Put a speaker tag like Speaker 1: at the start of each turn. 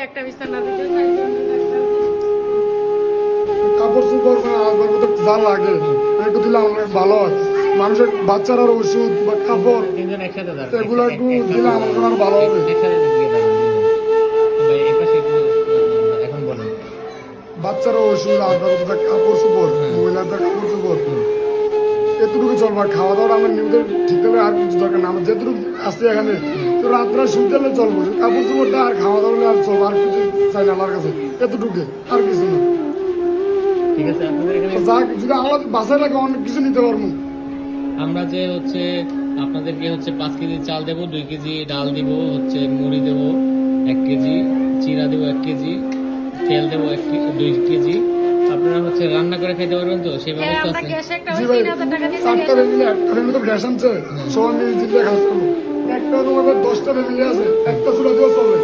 Speaker 1: একটা বিছানা দিতে
Speaker 2: কাপড় চোপড় মানে আসবার মতো যা লাগে একটু দিলে আমার ভালো হয় মানুষের বাচ্চারার ওষুধ বা কাপড়। এগুলো একটু
Speaker 3: এক- এক-
Speaker 2: দিলে আমার জন্য ভালো হবে বাচ্চারা ওষুধ কাপড় চোপড়
Speaker 3: হ্যাঁ।
Speaker 2: মহিলাদের কাপড় চোপড় এতটুকু চলবে খাওয়া দাওয়া আমার নিউদের ঠিক আর কিছু দরকার না আমার যেটুকু আছে এখানে তো রাত্রে শুনতে হলে চলবো কাপড় চোপড়টা আর খাওয়া দাওয়া আর চলবো আর কিছু চাই না আমার কাছে। এতটুকু আর কিছু না।
Speaker 3: ঠিক আছে
Speaker 2: যা যদি আমার বাসায় অনেক কিছু নিতে পারব।
Speaker 3: আমরা যে হচ্ছে আপনাদেরকে হচ্ছে পাঁচ কেজি চাল দেবো দুই কেজি ডাল দিব হচ্ছে মুড়ি দেবো এক কেজি চিরা দেবো এক কেজি তেল দেবো এক দুই কেজি। আপনারা হচ্ছে রান্না করে খেতে পারবেন তো সেই
Speaker 1: হ্যাঁ
Speaker 3: ব্যবস্থা
Speaker 1: আমরা
Speaker 3: আছে।
Speaker 2: জি ভাই
Speaker 1: টাকা দিয়ে
Speaker 2: একটা তো গ্যাস আনছে। সবাই মিলে জিন্দা খাস করব একটা তোমার দশটা ফ্যামিলি আছে একটা চুলা দিয়েও চলবে